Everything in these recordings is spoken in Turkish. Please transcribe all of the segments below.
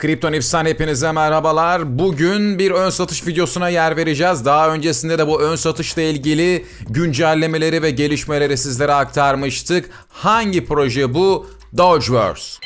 Kripton Efsane hepinize merhabalar. Bugün bir ön satış videosuna yer vereceğiz. Daha öncesinde de bu ön satışla ilgili güncellemeleri ve gelişmeleri sizlere aktarmıştık. Hangi proje bu? Dogeverse.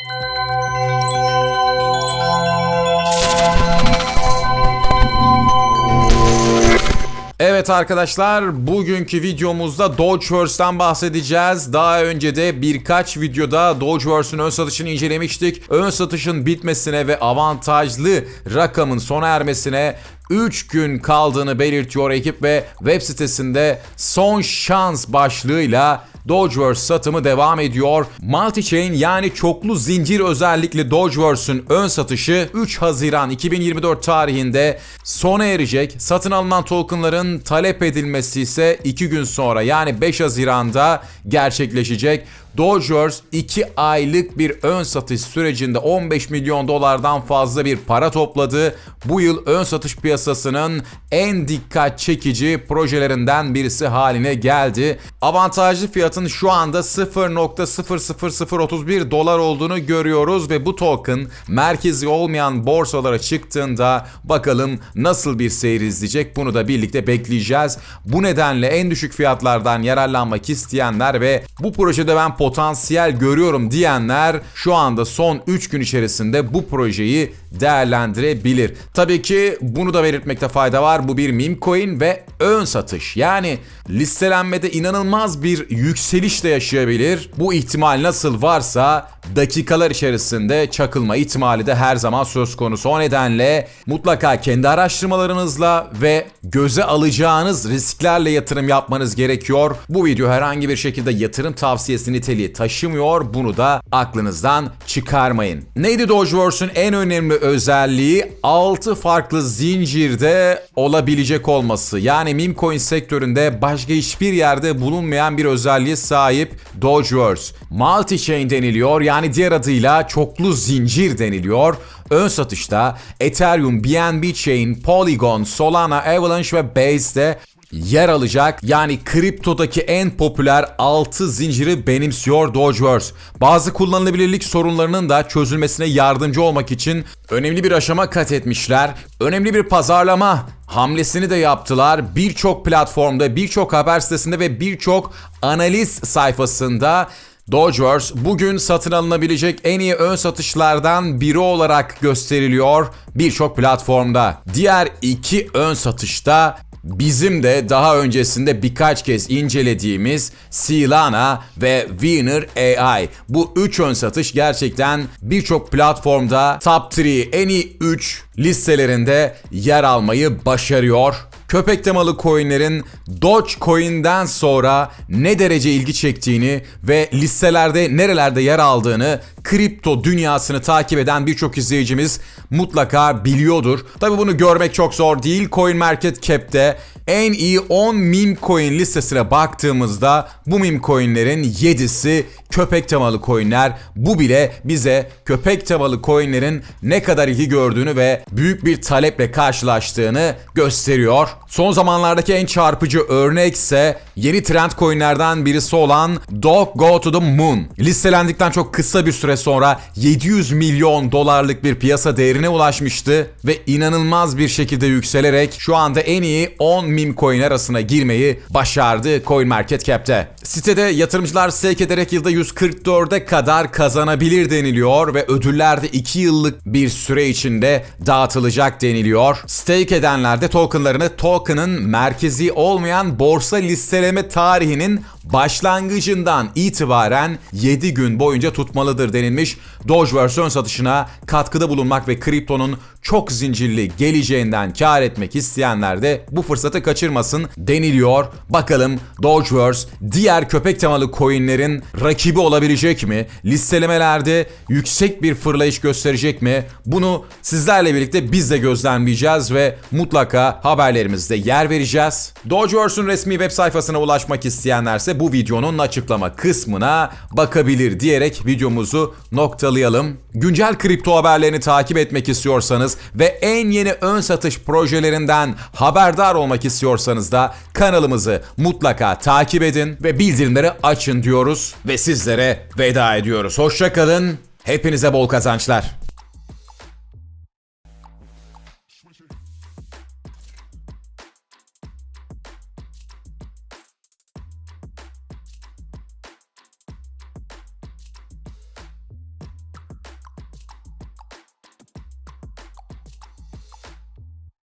Evet arkadaşlar bugünkü videomuzda Dogeverse'den bahsedeceğiz. Daha önce de birkaç videoda Dogeverse'ün ön satışını incelemiştik. Ön satışın bitmesine ve avantajlı rakamın sona ermesine 3 gün kaldığını belirtiyor ekip ve web sitesinde son şans başlığıyla Dogeverse satımı devam ediyor. Multichain yani çoklu zincir özellikli Dogeverse'ün ön satışı 3 Haziran 2024 tarihinde sona erecek. Satın alınan tokenların talep edilmesi ise 2 gün sonra yani 5 Haziran'da gerçekleşecek. Dogeverse 2 aylık bir ön satış sürecinde 15 milyon dolardan fazla bir para topladı. Bu yıl ön satış piyasasının en dikkat çekici projelerinden birisi haline geldi. Avantajlı fiyatın şu anda 0.00031 dolar olduğunu görüyoruz ve bu token merkezi olmayan borsalara çıktığında bakalım nasıl bir seyir izleyecek bunu da birlikte bekleyeceğiz. Bu nedenle en düşük fiyatlardan yararlanmak isteyenler ve bu projede ben potansiyel görüyorum diyenler şu anda son 3 gün içerisinde bu projeyi değerlendirebilir. Tabii ki bunu da belirtmekte fayda var. Bu bir meme coin ve ön satış. Yani listelenmede inanılmaz bir yükseliş de yaşayabilir. Bu ihtimal nasıl varsa dakikalar içerisinde çakılma ihtimali de her zaman söz konusu. O nedenle mutlaka kendi araştırmalarınızla ve göze alacağınız risklerle yatırım yapmanız gerekiyor. Bu video herhangi bir şekilde yatırım tavsiyesi niteliği taşımıyor. Bunu da aklınızdan çıkarmayın. Neydi Dogeverse'ün en önemli özelliği 6 farklı zincirde olabilecek olması. Yani meme coin sektöründe başka hiçbir yerde bulunmayan bir özelliğe sahip Dogeverse. Multi-chain deniliyor yani diğer adıyla çoklu zincir deniliyor. Ön satışta Ethereum, BNB Chain, Polygon, Solana, Avalanche ve Base'de yer alacak. Yani kriptodaki en popüler 6 zinciri benimsiyor Dogeverse. Bazı kullanılabilirlik sorunlarının da çözülmesine yardımcı olmak için önemli bir aşama kat etmişler. Önemli bir pazarlama hamlesini de yaptılar. Birçok platformda, birçok haber sitesinde ve birçok analiz sayfasında Dogeverse bugün satın alınabilecek en iyi ön satışlardan biri olarak gösteriliyor birçok platformda. Diğer iki ön satışta Bizim de daha öncesinde birkaç kez incelediğimiz Silana ve Winner AI. Bu üç ön satış gerçekten birçok platformda top 3 en iyi 3 listelerinde yer almayı başarıyor. Köpek temalı coinlerin Dogecoin'den sonra ne derece ilgi çektiğini ve listelerde nerelerde yer aldığını kripto dünyasını takip eden birçok izleyicimiz mutlaka biliyordur. Tabi bunu görmek çok zor değil. Coin Market Cap'te en iyi 10 meme coin listesine baktığımızda bu meme coinlerin 7'si köpek temalı coinler. Bu bile bize köpek temalı coinlerin ne kadar ilgi gördüğünü ve büyük bir taleple karşılaştığını gösteriyor. Son zamanlardaki en çarpıcı örnek ise yeni trend coinlerden birisi olan Dog Go to the Moon. Listelendikten çok kısa bir süre sonra 700 milyon dolarlık bir piyasa değerine ulaşmıştı ve inanılmaz bir şekilde yükselerek şu anda en iyi 10 meme coin arasına girmeyi başardı CoinMarketCap'te. Sitede yatırımcılar stake ederek yılda 144'e kadar kazanabilir deniliyor ve ödüller de 2 yıllık bir süre içinde dağıtılacak deniliyor. Stake edenler de tokenlarını token'ın merkezi olmayan borsa listeleme tarihinin başlangıcından itibaren 7 gün boyunca tutmalıdır denilmiş. Dogeverse satışına katkıda bulunmak ve kriptonun çok zincirli geleceğinden kar etmek isteyenler de bu fırsatı kaçırmasın deniliyor. Bakalım Dogeverse diğer köpek temalı coinlerin rakibi olabilecek mi? Listelemelerde yüksek bir fırlayış gösterecek mi? Bunu sizlerle birlikte biz de gözlemleyeceğiz ve mutlaka haberlerimizde yer vereceğiz. Dogeverse'ün resmi web sayfasına ulaşmak isteyenlerse bu videonun açıklama kısmına bakabilir diyerek videomuzu noktalayalım. Güncel kripto haberlerini takip etmek istiyorsanız ve en yeni ön satış projelerinden haberdar olmak istiyorsanız da kanalımızı mutlaka takip edin ve bildirimleri açın diyoruz ve sizlere veda ediyoruz. Hoşçakalın. Hepinize bol kazançlar.